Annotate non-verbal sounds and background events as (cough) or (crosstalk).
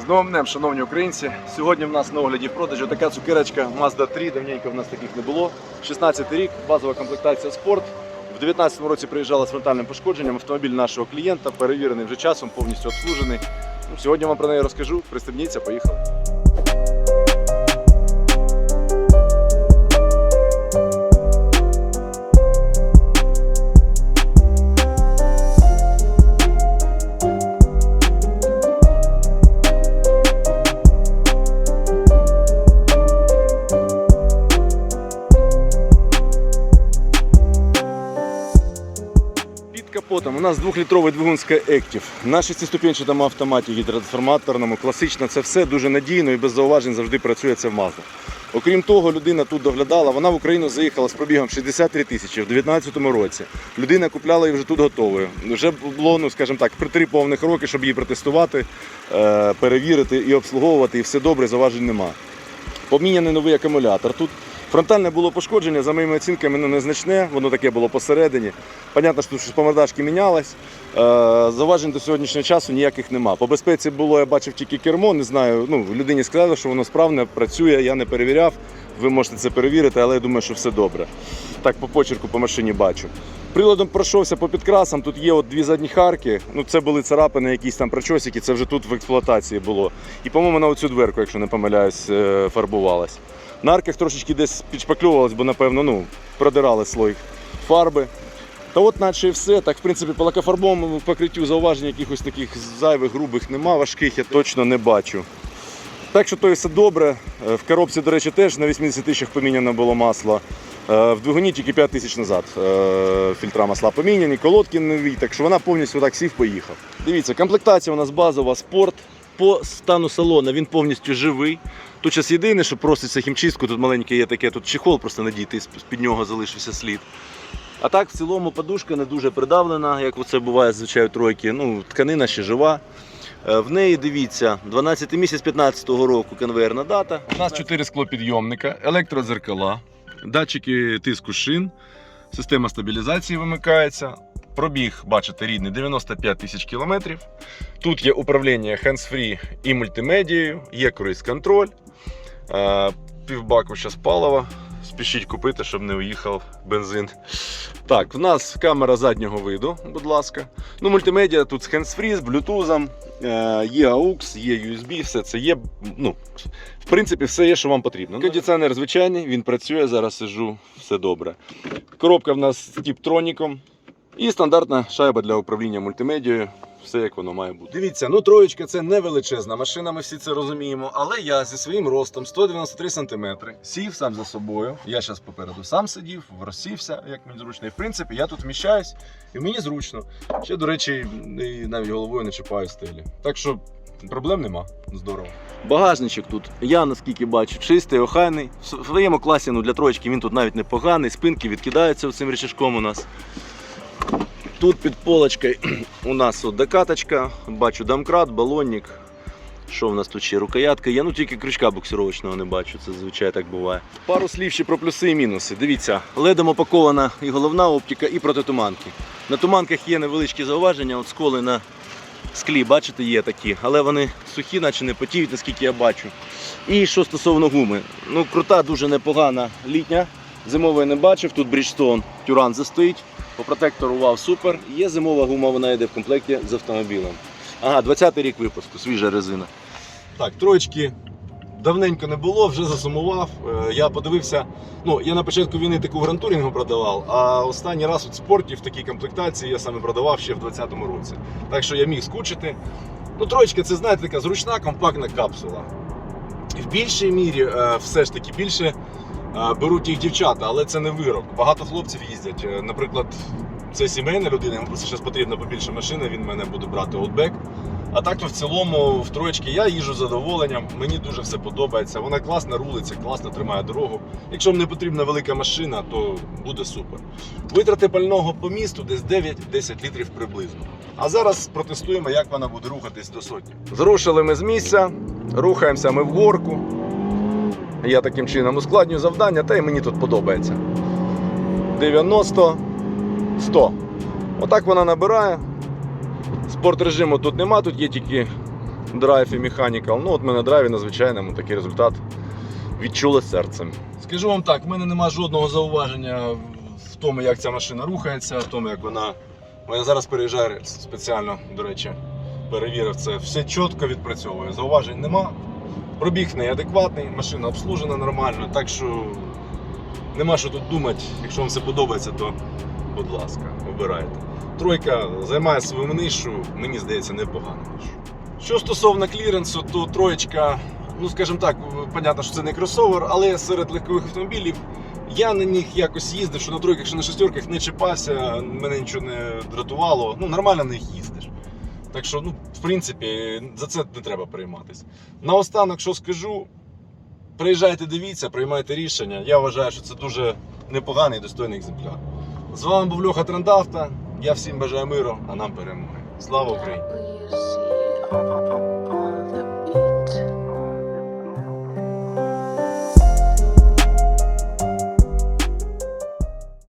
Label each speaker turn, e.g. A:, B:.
A: З новим днем, шановні українці. Сьогодні в нас на огляді в продажі така цукерочка Mazda 3. Давненько в нас таких не було. 16 рік, базова комплектація спорт. В 2019 році приїжджала з фронтальним пошкодженням. Автомобіль нашого клієнта, перевірений вже часом, повністю обслужений. Ну, Сьогодні вам про неї розкажу. Пристебніться, поїхали. Капотом у нас 2-літровий двигун Sky-Active. На 6-ступенчатому автоматі гідротрансформаторному, класично, це все дуже надійно і без зауважень завжди працює це в Mazda. Окрім того, людина тут доглядала, вона в Україну заїхала з пробігом 63 тисячі в 2019 році. Людина купляла її вже тут готовою. Вже було, ну скажімо так, при три повних роки, щоб її протестувати, е, перевірити і обслуговувати, і все добре, зауважень нема. Поміняний новий акумулятор. Тут фронтальне було пошкодження, за моїми оцінками, ну, незначне, воно таке було посередині. Понятно, що по мордашки мінялось. Е, Зауважень до сьогоднішнього часу ніяких нема. По безпеці було, я бачив тільки кермо, не знаю. Ну, людині сказали, що воно справне, працює, я не перевіряв. Ви можете це перевірити, але я думаю, що все добре. Так, по почерку по машині бачу. Приладом пройшовся по підкрасам. Тут є от дві задні харки. Ну, це були царапини, якісь там прочосики, це вже тут в експлуатації було. І, по-моєму, на оцю дверку, якщо не помиляюсь, е, фарбувалась. На арках трошечки десь підшпакльовувалось, бо, напевно, ну, продирали слой фарби. Та от наче і все. Так, в принципі, по лакофарбовому покриттю зауважень якихось таких зайвих, грубих нема, важких я точно не бачу. Так що то все добре. Е, В коробці, до речі, теж на 80 тисячах поміняно було масло. Е, В двигуні тільки 5 тисяч назад е, фільтра масла поміняні, колодки нові, так що вона повністю так сів поїхав. Дивіться, комплектація у нас базова спорт. По стану салона він повністю живий. Тут зараз єдине, що проситься хімчистку, тут маленький є таке, тут чехол просто надійти, з-під нього залишився слід. А так, в цілому подушка не дуже придавлена, як це буває зазвичай тройки. Ну, тканина ще жива. Е, В неї дивіться, 12 місяць 15-го року конвейерна дата. У нас 4 склопідйомника, електрозеркала, датчики тиску шин, система стабілізації вимикається. Пробіг, бачите, рідний 95 тисяч кілометрів. Тут є управління hands-free і мультимедією, є круїз-контроль. Е, Півбаку зараз палива. Спішіть купити, щоб не уїхав бензин. Так, в нас камера заднього виду, будь ласка. Ну, мультимедіа тут з hands-free, з Bluetooth, е, є AUX, є USB, все це є. Ну, в принципі, все є, що вам потрібно. Кондиціонер звичайний, він працює, зараз сижу, все добре. Коробка в нас з тіптроніком. І стандартна шайба для управління мультимедією. Все як воно має бути. Дивіться, ну троєчка це не величезна машина, ми всі це розуміємо. Але я зі своїм ростом 193 см сів сам за собою. Я зараз попереду сам сидів, розсівся, як мені зручно. І в принципі я тут вміщаюсь, і мені зручно. Ще, до речі, і навіть головою не чіпаю стелі. Так що проблем нема. Здорово. Багажничок тут, я наскільки бачу, чистий, охайний. В своєму класі ну, для троєчки він тут навіть непоганий, спинки відкидаються цим речашком у нас. Тут під полочкою (clears throat) у нас от докаточка, бачу домкрат, балонник. Що в нас тут ще? Рукоятка є, ну тільки крючка буксировочного не бачу, це зазвичай так буває. Пару слів ще про плюси і мінуси. Дивіться, ледом опакована і головна оптика, і протитуманки. На туманках є невеличкі зауваження, от сколи на склі, бачите, є такі, але вони сухі, наче не потіють, наскільки я бачу. І що стосовно гуми, ну крута, дуже непогана літня. Зимової не бачив, тут Bridgestone Тюран застоїть. По протектору супер. Є зимова гума, вона йде в комплекті з автомобілем. Ага, 20-й рік випуску, свіжа резина. Так, троєчки давненько не було, вже засумував. Е, Я подивився. Ну, я на початку війни таку грантурінгу продавав, а останній раз от спорті в такій комплектації я саме продавав ще в 2020 році. Так що я міг скучити. Ну, троєчка, це знаєте, така зручна, компактна капсула. В більшій мірі е, все ж таки більше беруть їх дівчата, але це не вирок. Багато хлопців їздять. Е, Наприклад, це сімейна людина, йому просто зараз потрібно побільше машини, він мене буде брати Outback. А так то в цілому в троєчки я їжджу з задоволенням, мені дуже все подобається. Вона класно рулиться, класно тримає дорогу. Якщо не потрібна велика машина, то буде супер. Витрати пального по місту десь 9-10 літрів приблизно. А зараз протестуємо, як вона буде рухатись до сотні. Зрушили ми з місця, рухаємося ми в горку. Я таким чином ускладнюю завдання, та й мені тут подобається. 90, 100. Отак вона набирає. Спорт режиму тут нема, тут є тільки драйв і механікал. Ну, от ми на драйві на звичайному такий результат відчули серцем. Скажу вам так, в мене немає жодного зауваження в тому, як ця машина рухається, в тому, як вона. Я зараз переїжджаю спеціально, до речі, перевірив це. Все чітко відпрацьовує. Зауважень нема. Пробіг неадекватний, машина обслужена нормально, так що нема що тут думати. Якщо вам все подобається, то будь ласка, обирайте. Тройка займає свою нишу, мені здається, непогану нишу. Що стосовно кліренсу, то троєчка, ну скажімо так, понятно, що це не кросовер, але серед легкових автомобілів я на них якось їздив, що на тройках, що на шестерках не чіпався, мене нічого не дратувало. Ну, нормально на них їздиш. Так що, ну, в принципі, за це не треба перейматися. Наостанок, що скажу, приїжджайте, дивіться, приймайте рішення. Я вважаю, що це дуже непоганий і достойний екземпляр. З вами був Льоха Трендавта. Я всім бажаю миру, а нам перемоги. Слава Україні!